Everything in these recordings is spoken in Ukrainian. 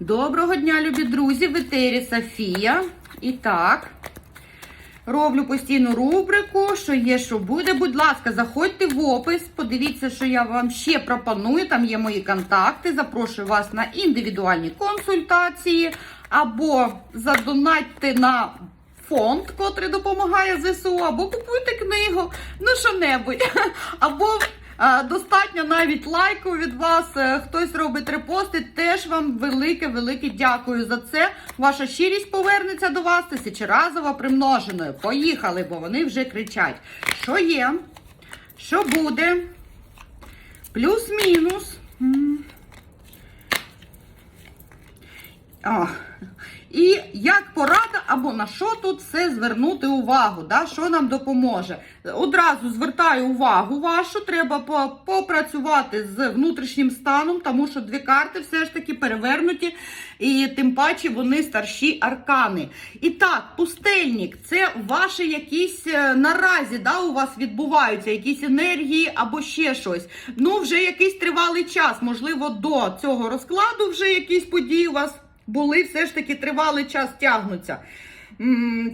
Доброго дня, любі друзі! В етері Софія. І так, роблю постійну рубрику, що є, що буде. Будь ласка, заходьте в опис, подивіться, що я вам ще пропоную. Там є мої контакти. Запрошую вас на індивідуальні консультації або задонатьте на фонд, котрий допомагає ЗСУ, або купуйте книгу, ну що-небудь. Або а, Достатньо навіть лайку від вас. е, Хтось робить репости. Теж вам велике-велике дякую за це. Ваша щирість повернеться до вас тисячеразово примноженою. Поїхали, бо вони вже кричать. Що є? Що буде? Плюс-мінус. М. І як порада або на що тут все звернути увагу, да? що нам допоможе. Одразу звертаю увагу вашу, треба попрацювати з внутрішнім станом, тому що дві карти все ж таки перевернуті, і тим паче вони старші аркани. І так, пустельник це ваші якісь е, наразі да, у вас відбуваються, якісь енергії або ще щось. Ну, вже якийсь тривалий час, можливо, до цього розкладу вже якісь події у вас були, все ж таки тривалий час тягнуться.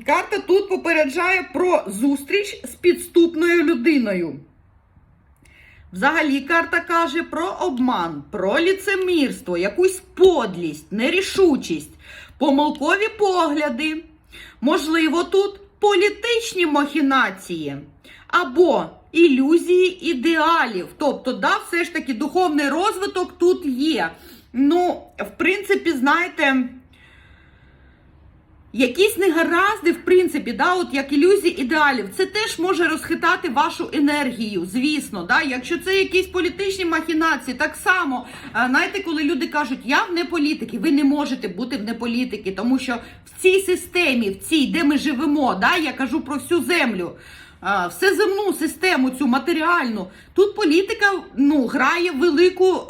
Карта тут попереджає про зустріч з підступною людиною. Взагалі, карта каже про обман, про ліцемірство, якусь подлість, нерішучість, помилкові погляди. Можливо, тут політичні махінації або ілюзії ідеалів. Тобто, да, все ж таки духовний розвиток тут є. Ну, в принципі, знаєте, якісь негаразди, в принципі, да, от як ілюзії ідеалів, це теж може розхитати вашу енергію, звісно. Да? Якщо це якісь політичні махінації, так само, е, знаєте, коли люди кажуть, я в неполітики, ви не можете бути в неполітики, тому що в цій системі, в цій, де ми живемо, да, я кажу про всю землю. Всеземну систему, цю матеріальну, тут політика ну, грає велику е,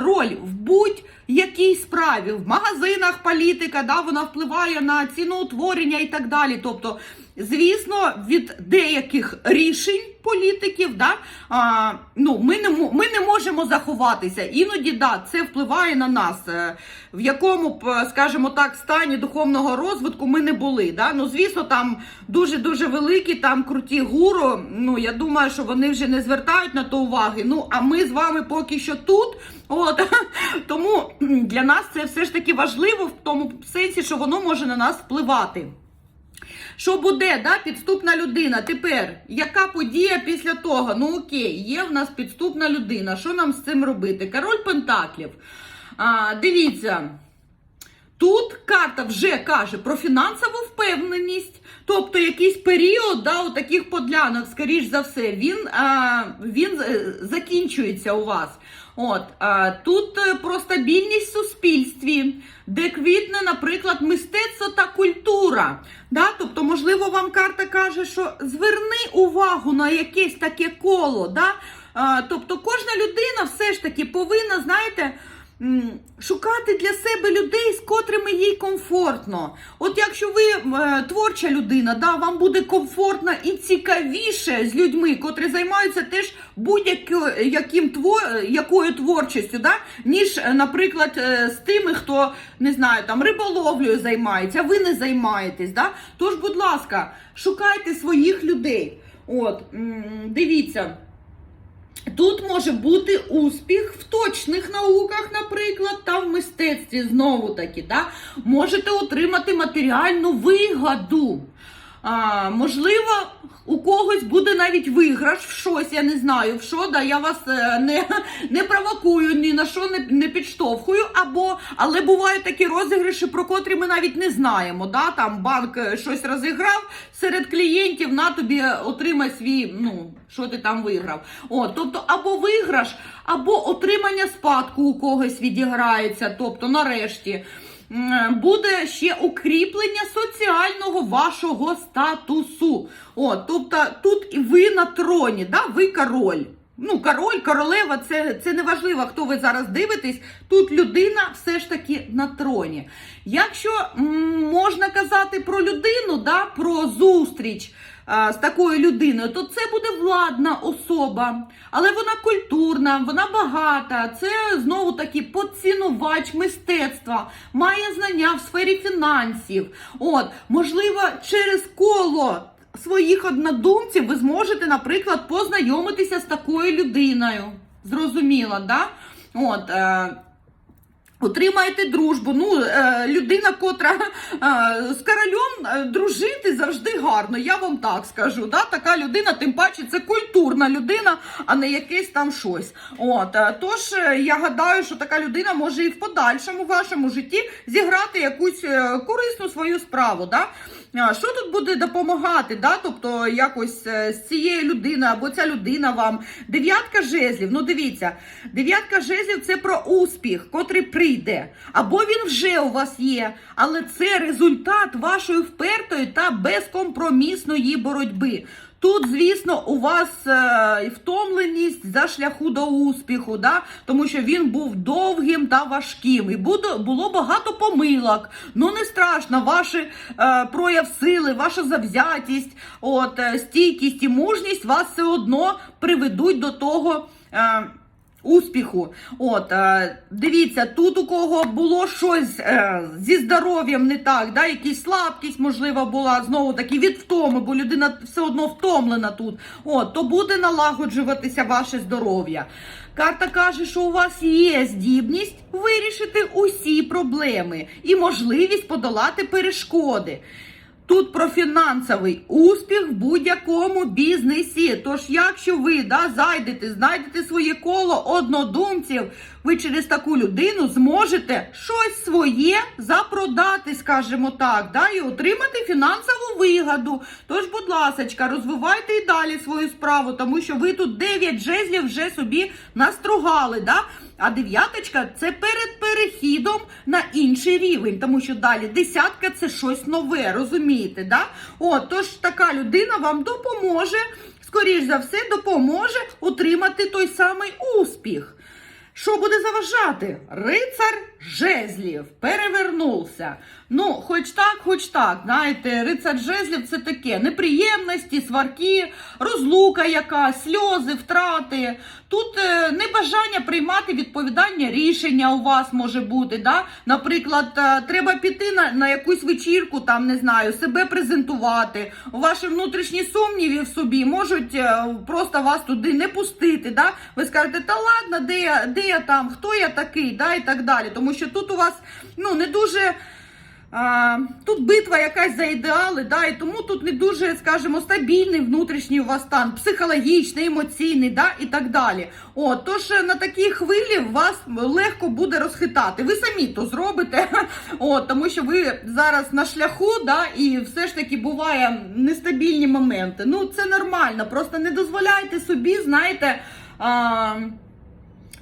роль в будь-якій справі. В магазинах політика, да, вона впливає на ціноутворення і так далі. Тобто, звісно, від деяких рішень політиків, да, а, ну, ми, не, ми не можемо заховатися. Іноді да, це впливає на нас. Е, В якому б, е, скажімо так, стані духовного розвитку ми не були. Да? Ну, звісно, там дуже-дуже великі, там круті гуру. Ну, я думаю, що вони вже не звертають на то уваги. Ну, а ми з вами поки що тут. От тому для нас це все ж таки важливо в тому сенсі, що воно може на нас впливати. Що буде, да, підступна людина? Тепер, яка подія після того? Ну окей, є в нас підступна людина. Що нам з цим робити? Король Пентаклів. А, дивіться. Тут карта вже каже про фінансову впевненість, тобто якийсь період да, у таких подлянок, скоріш за все, він, а, він е, закінчується у вас. От, а, тут е, про стабільність в суспільстві, де квітне, наприклад, мистецтво та культура. Да? Тобто, можливо, вам карта каже, що зверни увагу на якесь таке коло. Да? А, тобто, кожна людина все ж таки повинна, знаєте, шукати для себе людей, з котрими їй комфортно. От якщо ви е, творча людина, да, вам буде комфортно і цікавіше з людьми, котрі займаються теж будь-яким тво- якою творчістю, да, ніж, е, наприклад, е, з тими, хто не знаю, там риболовлею займається, а ви не займаєтесь. Да? Тож, будь ласка, шукайте своїх людей. От, дивіться. Тут може бути успіх в точних науках, наприклад, та в мистецтві знову таки. Да? Можете отримати матеріальну вигоду. А, можливо, у когось буде навіть виграш в щось, я не знаю в що, да, я вас е, не, не провокую, ні на що не, не підштовхую, або, але бувають такі розіграші, про котрі ми навіть не знаємо. Да? Там банк е, щось розіграв серед клієнтів, на тобі е, отримай свій, ну, що ти там виграв. О, тобто, або виграш, або отримання спадку у когось відіграється, тобто нарешті. Буде ще укріплення соціального вашого статусу. О, тобто тут ви на троні, да? ви король. Ну, король, королева, це, це не важливо, хто ви зараз дивитесь. Тут людина все ж таки на троні. Якщо м, можна казати про людину, да, про зустріч, з такою людиною, то це буде владна особа, але вона культурна, вона багата. Це знову таки поцінувач мистецтва, має знання в сфері фінансів. От, можливо, через коло своїх однодумців ви зможете, наприклад, познайомитися з такою людиною. Зрозуміло, да? От, е, Отримаєте дружбу. Ну, е, людина, котра е, з королем е, дружити завжди гарно, я вам так скажу. Да? Така людина, тим паче, це культурна людина, а не якесь там щось. От, тож я гадаю, що така людина може і в подальшому вашому житті зіграти якусь корисну свою справу. Да? Що тут буде допомагати? Да? Тобто якось е, з цією людиною або ця людина вам. Дев'ятка жезлів. Ну дивіться, дев'ятка жезлів це про успіх, котрий прийде. Або він вже у вас є, але це результат вашої впертої та безкомпромісної боротьби. Тут, звісно, у вас е, втомленість за шляху до успіху, да? тому що він був довгим та важким. І буде, було багато помилок. Ну не страшно, ваш е, прояв сили, ваша завзятість, от, е, стійкість і мужність вас все одно приведуть до того. Е, Успіху, от е, дивіться, тут у кого було щось е, зі здоров'ям не так, да, якісь слабкість, можливо, була знову таки від втоми, бо людина все одно втомлена тут. От, то буде налагоджуватися ваше здоров'я. Карта каже, що у вас є здібність вирішити усі проблеми і можливість подолати перешкоди. Тут про фінансовий успіх в будь-якому бізнесі. Тож, якщо ви да, зайдете, знайдете своє коло однодумців, ви через таку людину зможете щось своє запродати, скажімо так, да, і отримати фінансову вигоду. Тож, будь ласка, розвивайте і далі свою справу, тому що ви тут 9 жезлів вже собі настругали. Да? А дев'яточка це перед перехідом на інший рівень, тому що далі десятка це щось нове, розумієте? Да? От, тож така людина вам допоможе, скоріш за все, допоможе отримати той самий успіх. Що буде заважати? Рицар жезлів перевернувся. Ну, хоч так, хоч так. Знаєте, рицар жезлів це таке неприємності, сварки, розлука якась, сльози, втрати. Тут е, небажання приймати відповідальні рішення у вас може бути. Да? Наприклад, е, треба піти на, на якусь вечірку, там не знаю, себе презентувати. Ваші внутрішні сумніви в собі можуть е, просто вас туди не пустити. Да? Ви скажете, та ладно, де я, де я там, хто я такий, да? і так далі. Тому що тут у вас ну, не дуже. Тут битва якась за ідеали, да, і тому тут не дуже, скажімо, стабільний внутрішній у вас стан, психологічний, емоційний, да, і так далі. От, тож е, на такій хвилі вас легко буде розхитати. Ви самі то зробите, от, тому що ви зараз на шляху, да, і все ж таки буває нестабільні моменти. Ну, це нормально, просто не дозволяйте собі, знаєте. А,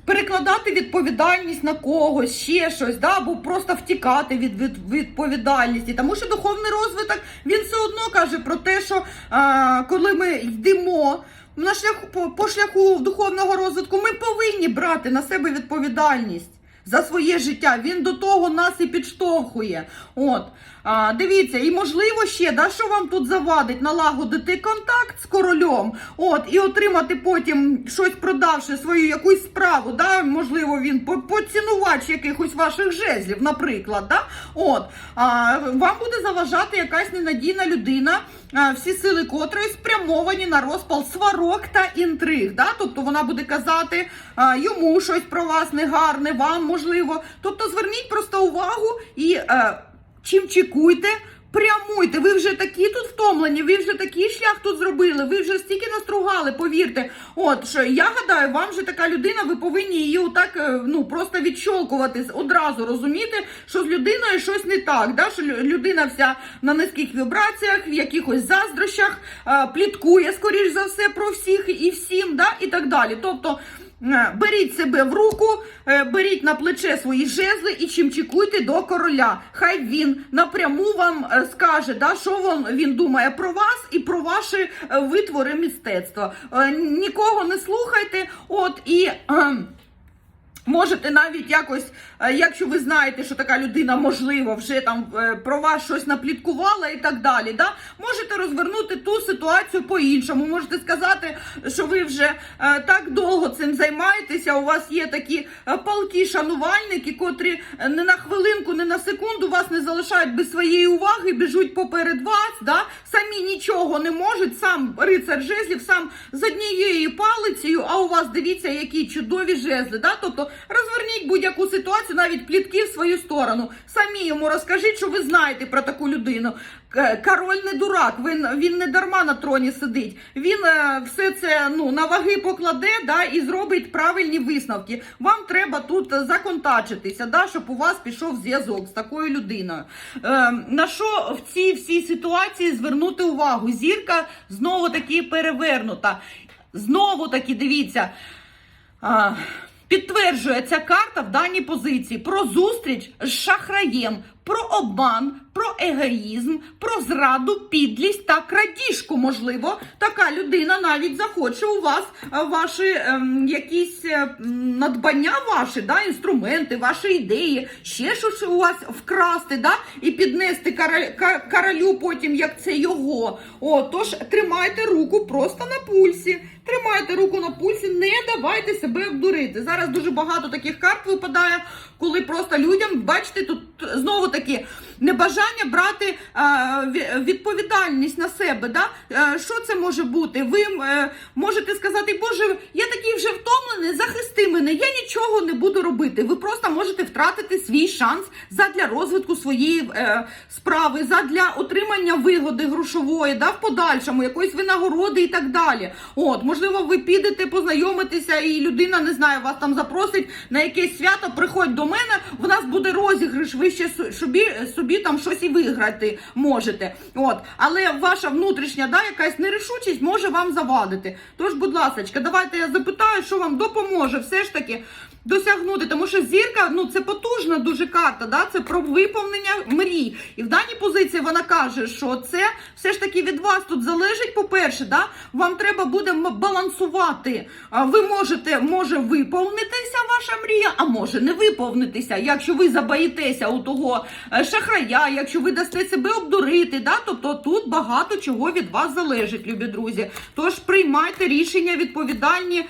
перекладати відповідальність на когось, ще щось, да, або просто втікати від, від відповідальності. Тому що духовний розвиток він все одно каже про те, що а, коли ми йдемо на шляху по, шляху духовного розвитку, ми повинні брати на себе відповідальність. За своє життя він до того нас і підштовхує. От а, дивіться, і можливо ще да, що вам тут завадить налагодити контакт з королем, от і отримати потім щось продавши свою якусь справу. Да, можливо, він поцінувач якихось ваших жезлів, наприклад. Да, от а, вам буде заважати якась ненадійна людина, а, всі сили котрої спрямовані на розпал сварок та інтриг. Да? Тобто вона буде казати а, йому щось про вас негарне, вам можливо. Тобто зверніть просто увагу і е, чим чекуйте. Прямуйте, ви вже такі тут втомлені, ви вже такий шлях тут зробили, ви вже стільки настругали, повірте. От що я гадаю, вам же така людина, ви повинні її отак е, ну просто відщолкувати одразу, розуміти, що з людиною щось не так. Да? Що людина вся на низьких вібраціях, в якихось заздрощах, е, пліткує, скоріш за все, про всіх і всім, да? і так далі. Тобто. Е, Беріть себе в руку, е, беріть на плече свої жезли і чимчикуйте до короля. Хай він напряму вам скаже, да, що він, думає про вас і про ваші е, витвори мистецтва. Нікого не слухайте. От і. Можете навіть якось, е, якщо ви знаєте, що така людина, можливо, вже там е, про вас щось напліткувала і так далі. Да? Можете розвернути ту ситуацію по-іншому. Можете сказати, що ви вже е, так довго цим займаєтеся. У вас є такі палкі шанувальники, котрі не на хвилинку, не на секунду вас не залишають без своєї уваги, біжуть поперед вас. Да? Самі нічого не можуть. Сам рицар жезлів, сам з однією палицею, а у вас дивіться, які чудові жезли. Да? Тобто розверніть будь-яку ситуацію, навіть плітки в свою сторону. Самі йому розкажіть, що ви знаєте про таку людину. Король не дурак, він, він не дарма на троні сидить. Він е, все це ну, на ваги покладе да, і зробить правильні висновки. Вам треба тут законтачитися, да, щоб у вас пішов зв'язок з такою людиною. Е, на що в цій всій ситуації звернути увагу? Зірка знову таки перевернута. Знову таки, дивіться. А, Підтверджує ця карта в даній позиції про зустріч з шахраєм, про обман, про егоїзм, про зраду, підлість та крадіжку. Можливо, така людина навіть захоче у вас е, ваші ем, якісь е, надбання, ваші да, інструменти, ваші ідеї, ще щось у вас вкрасти, да, і піднести королю потім, як це його. О, тож тримайте руку просто на пульсі. Тримайте руку на пульсі, не давайте себе обдурити. Зараз дуже багато таких карт випадає, коли просто людям, бачите, тут знову таки небажання брати е, відповідальність на себе. Да? Е, що це може бути? Ви е, можете сказати, Боже, я такий вже втомлений, захисти мене, я нічого не буду робити. Ви просто можете втратити свій шанс задля розвитку своєї е, справи, задля отримання вигоди грошової, да, в подальшому, якоїсь винагороди і так далі. От, можливо, ви підете познайомитися, і людина не знаю, вас там запросить на якесь свято. Приходь до мене, в нас буде розіграш. Ви ще собі, собі там щось і виграти можете. От, але ваша внутрішня да, якась нерішучість може вам завадити. Тож, будь ласка, давайте я запитаю, що вам допоможе все ж таки досягнути, тому що зірка ну це потужна дуже карта. Да? Це про виповнення мрій. І в даній позиції вона каже, що це все ж таки від вас тут залежить. По-перше, да? вам треба буде балансувати. Ви можете може виповнитися ваша мрія, а може не виповнитися. Якщо ви забаїтеся у того е, шахрая, якщо ви дасте себе обдурити, да? тобто тут багато чого від вас залежить, любі друзі. Тож приймайте рішення відповідальні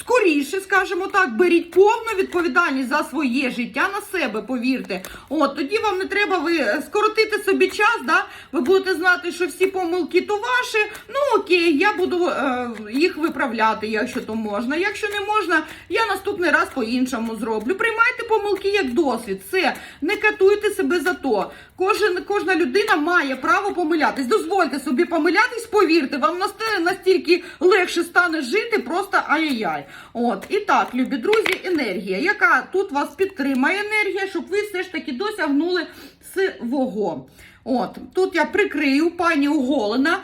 скоріше, скажімо так, беріть повну відповідальність за своє життя на себе, повірте. От тоді вам не треба ви скоротити собі час, да? ви будете знати, що всі помилки то ваші. Ну окей, я буду е, їх виправляти, якщо то можна. Якщо не можна, я наступний раз по-іншому зроблю. Приймайте помилки як досвід. Все, не катуйте себе за то. Кожен, кожна людина має право помилятись. Дозвольте собі помилятись, повірте, вам настільки легше стане жити, просто ай-яй-яй. От, і так, любі друзі, енергія, яка тут вас підтримає енергія, щоб ви все ж таки досягнули свого. От, тут я прикрию пані Оголена.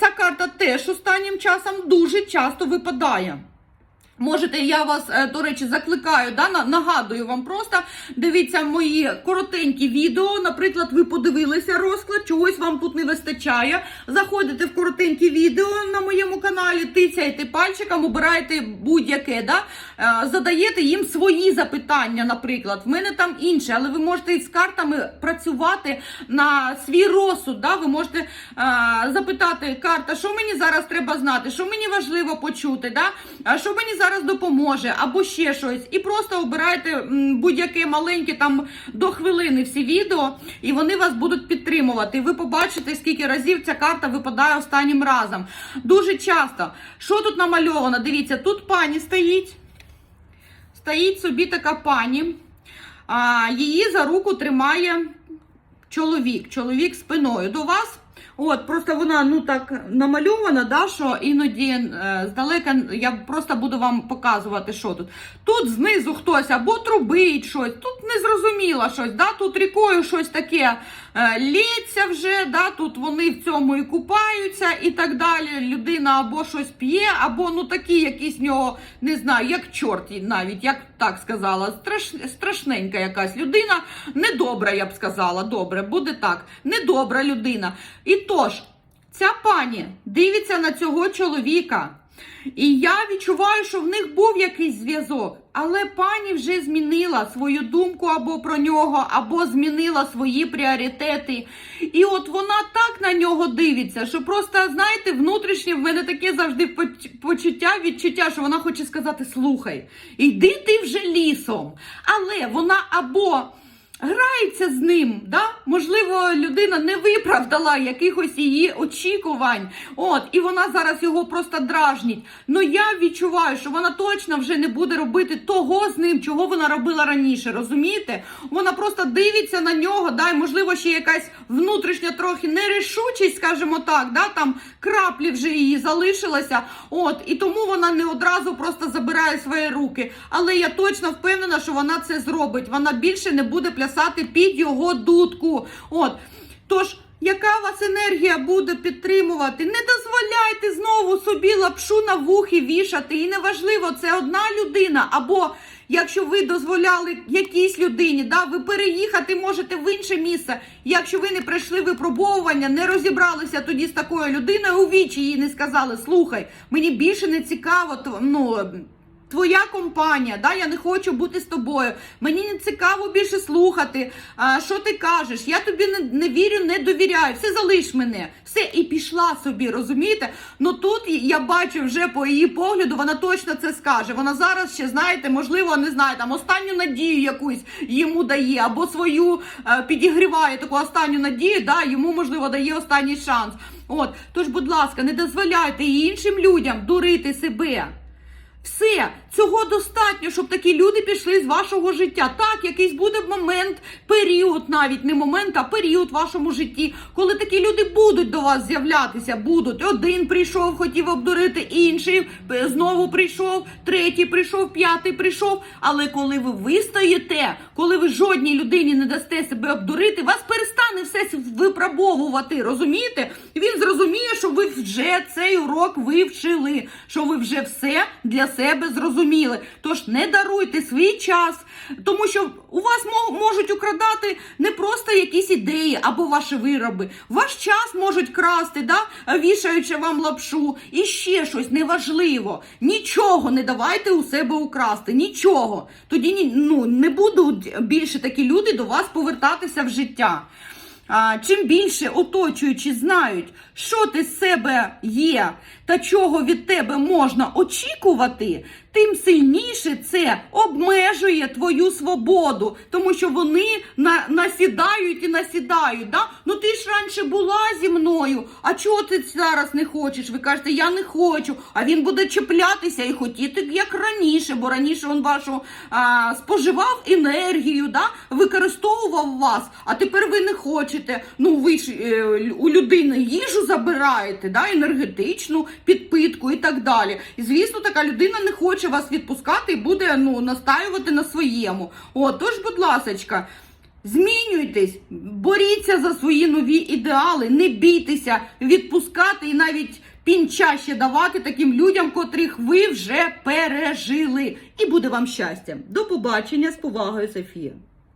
Ця карта теж останнім часом дуже часто випадає. Можете, я вас, е, до речі, закликаю, да, нагадую вам просто, дивіться мої коротенькі відео. Наприклад, ви подивилися розклад, чогось вам тут не вистачає. Заходите в коротенькі відео на моєму каналі, тицяєте пальчиком, обираєте будь-яке, да, е, задаєте їм свої запитання, наприклад. В мене там інше, але ви можете із картами працювати на свій розсуд. Да? Ви можете е, запитати карта, що мені зараз треба знати, що мені важливо почути, да? що мені зараз допоможе, або ще щось. І просто обирайте будь-яке маленьке там до хвилини всі відео, і вони вас будуть підтримувати. І ви побачите, скільки разів ця карта випадає останнім разом. Дуже часто. Що тут намальовано? Дивіться, тут пані стоїть. Стоїть собі така пані. А, її за руку тримає чоловік, чоловік спиною до вас. От, просто вона ну так намальована, да, що іноді е, здалека я просто буду вам показувати, що тут. Тут знизу хтось або трубить щось, тут незрозуміло щось, да, тут рікою щось таке лється вже, да, тут вони в цьому і купаються і так далі. Людина або щось п'є, або ну такі якісь в нього, не знаю, як чорт навіть, як так сказала, страш, страшненька якась людина, недобра, я б сказала, добре, буде так, недобра людина. І тож, ця пані дивиться на цього чоловіка. І я відчуваю, що в них був якийсь зв'язок. Але пані вже змінила свою думку або про нього, або змінила свої пріоритети. І от вона так на нього дивиться, що просто, знаєте, внутрішнє в мене таке завжди почуття, відчуття, що вона хоче сказати: слухай, йди ти вже лісом. Але вона або грається з ним, да? можливо, людина не виправдала якихось її очікувань. От, і вона зараз його просто дражнить. Ну я відчуваю, що вона точно вже не буде робити того з ним, чого вона робила раніше. Розумієте? Вона просто дивиться на нього, да, і можливо, ще якась внутрішня трохи нерішучість, скажімо так, да, там краплі вже її залишилося. От, і тому вона не одразу просто забирає свої руки. Але я точно впевнена, що вона це зробить. Вона більше не буде плясати під його дудку. От. Тож, яка вас енергія буде підтримувати? Не дозволяйте знову собі лапшу на вухи вішати. І неважливо, це одна людина. Або якщо ви дозволяли якійсь людині, да, ви переїхати можете в інше місце. Якщо ви не пройшли випробовування, не розібралися тоді з такою людиною, у вічі їй не сказали: слухай, мені більше не цікаво, ну. Твоя компанія, да, я не хочу бути з тобою. Мені не цікаво більше слухати. А, що ти кажеш? Я тобі не, не вірю, не довіряю. Все залиш мене. Все, і пішла собі, розумієте? Ну тут я бачу вже по її погляду, вона точно це скаже. Вона зараз ще, знаєте, можливо, не знаю, там останню надію якусь йому дає, або свою е, підігріває таку останню надію, да, йому, можливо, дає останній шанс. От, тож, будь ласка, не дозволяйте іншим людям дурити себе. Все, цього достатньо, щоб такі люди пішли з вашого життя. Так, якийсь буде момент, період, навіть не момент, а період в вашому житті, коли такі люди будуть до вас з'являтися. Будуть один прийшов, хотів обдурити, інший знову прийшов, третій прийшов, п'ятий прийшов. Але коли ви вистоїте, коли ви жодній людині не дасте себе обдурити, вас перестане все випробовувати. Розумієте? Він зрозуміє, що ви вже цей урок вивчили, що ви вже все для себе зрозуміли. Тож не даруйте свій час, тому що у вас можуть украдати не просто якісь ідеї або ваші вироби. Ваш час можуть красти, да? вішаючи вам лапшу, і ще щось неважливо. Нічого не давайте у себе украсти, нічого. Тоді ну, не будуть більше такі люди до вас повертатися в життя. А, чим більше оточуючі знають, що ти з себе є та чого від тебе можна очікувати, тим сильніше це обмежує твою свободу, тому що вони на, насідають і насідають. Да? Ну ти ж раніше була зі мною. А чого ти зараз не хочеш? Ви кажете, я не хочу. А він буде чіплятися і хотіти як раніше, бо раніше він вашу а, споживав енергію, да? використовував вас, а тепер ви не хочете. Ну ви ж е, у людини їжу забираєте, да? енергетичну підпитку і так далі. І звісно, така людина не хоче вас відпускати і буде ну, настаювати на своєму. О, тож, будь ласочка. Змінюйтесь, боріться за свої нові ідеали, не бійтеся відпускати і навіть пінча ще давати таким людям, котрих ви вже пережили. І буде вам щастя. До побачення з повагою, Софія.